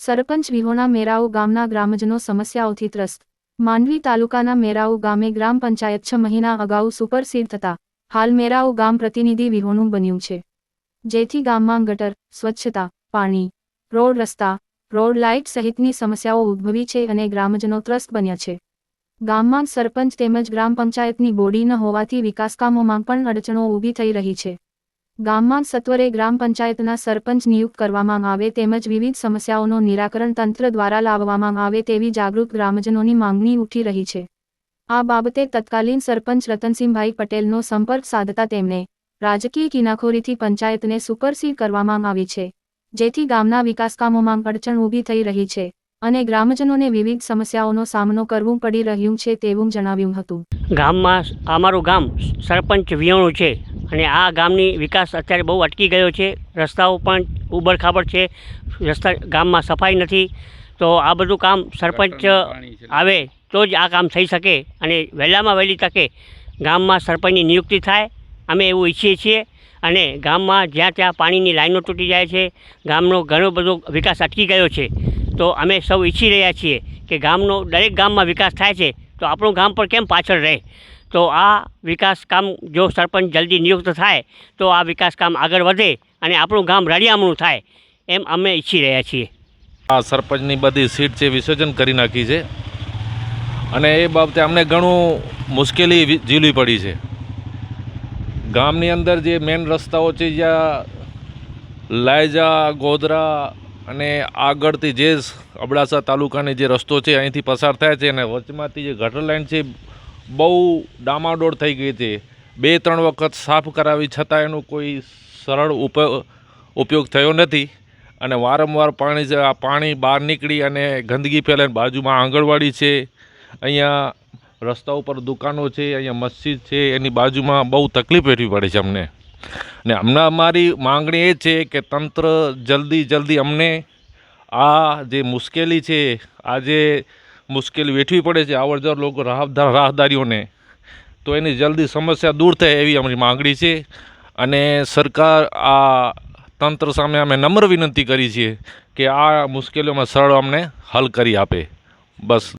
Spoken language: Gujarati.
સરપંચ વિહોણા મેરાઉ ગામના ગ્રામજનો સમસ્યાઓથી ત્રસ્ત. માંડવી તાલુકાના મેરાઉ ગામે ગ્રામ પંચાયત છ મહિના અગાઉ સુપરસીડ થતા હાલ મેરાઉ ગામ પ્રતિનિધિ વિહોણું બન્યું છે. જેથી ગામમાં ગટર, સ્વચ્છતા, પાણી, રોડ રસ્તા, રોડ લાઇટ સહિતની સમસ્યાઓ ઉદ્ભવી છે અને ગ્રામજનો ત્રસ્ત બન્યા છે. ગામમાં સરપંચ તેમજ ગ્રામ પંચાયતની બોડી ન હોવાથી વિકાસકામોમાં પણ અડચણો ઊભી થઈ રહી છે. ગામમાં સત્વરે ગ્રામ પંચાયતના સરપંચ નિયુક્ત કરવામાં આવે તેમજ વિવિધ સમસ્યાઓનું નિરાકરણ તંત્ર દ્વારા લાવવામાં આવે તેવી જાગૃત ગ્રામજનોની માંગણી ઉઠી રહી છે. આ બાબતે તત્કાલીન સરપંચ રતનસિંહભાઈ પટેલનો સંપર્ક સાધતા તેમને રાજકીય કિનાખોરીથી પંચાયતને સુપરસીડ કરવામાં આવી છે, જેથી ગામના વિકાસકામોમાં અડચણ ઊભી થઈ રહી છે અને ગ્રામજનોને વિવિધ સમસ્યાઓનો સામનો કરવું પડી રહ્યું છે તેવું જણાવ્યું હતું. ગામમાં અમારું ગામ સરપંચ વિહોણું છે. અને આ ગામની વિકાસ અત્યારે બહુ અટકી ગયો છે. રસ્તાઓ પણ ઉબડખાબડ છે. રસ્તા ગામમાં સફાઈ નથી. તો આ બધું કામ સરપંચ આવે તો જ આ કામ થઈ શકે અને વહેલામાં વહેલી તકે ગામમાં સરપંચની નિયુક્તિ થાય. અમે એવું ઈચ્છીએ છીએ અને ગામમાં જ્યાં ત્યાં પાણીની લાઈનો તૂટી જાય છે ગામનો ઘણો બધો વિકાસ અટકી ગયો છે. તો અમે સૌ ઈચ્છી રહ્યા છીએ કે ગામનો દરેક ગામમાં વિકાસ થાય છે. તો આપણું ગામ પણ કેમ પાછળ રહે? તો આ વિકાસ કામ જો સરપંચ જલ્દી નિયુક્ત થાય, તો આ વિકાસ કામ આગળ વધે અને આપણું ગામ રળિયામણું થાય એમ અમે ઈચ્છી રહ્યા છીએ. આ સરપંચની બધી સીટ છે વિસર્જન કરી નાખી છે. અને એ બાબતે અમને ઘણું મુશ્કેલી ઝીલવી પડી છે. ગામની અંદર જે મેન રસ્તાઓ છે, જ્યાં લાયજા, ગોધરા અને આગળથી જે અબડાસા તાલુકાની જે રસ્તો છે, અહીંથી પસાર થાય છે અને વચમાંથી જે ગટર લાઈન છે બહુ ડામાડોળ થઈ ગઈ છે બે, ત્રણ વખત સાફ કરાવી છતાં એનું કોઈ સરળ ઉપ, ઉપયોગ થયો નથી. અને વારંવાર પાણી આ પાણી બહાર નીકળી અને ગંદકી ફેલાઈને બાજુમાં આંગણવાડી છે, અહીંયા રસ્તા ઉપર દુકાનો છે, અહીંયા મસ્જિદ છે, એની બાજુમાં બહુ તકલીફ વેઠવી પડે છે અમને. ને હમણાં અમારી માંગણી એ છે કે તંત્ર જલ્દી જલ્દી અમને આ જે મુશ્કેલી છે, આ જે મુશ્કેલી વેઠવી પડે છે આવર જવર લોકો રાહદાર રાહદારીઓને. તો એની જલ્દી સમસ્યા દૂર થાય એવી અમારી માંગણી છે. અને સરકાર આ તંત્ર સામે અમે નમ્ર વિનંતી કરી છે કે આ મુશ્કેલીઓમાં સરળ અમને હલ કરી આપે. બસ.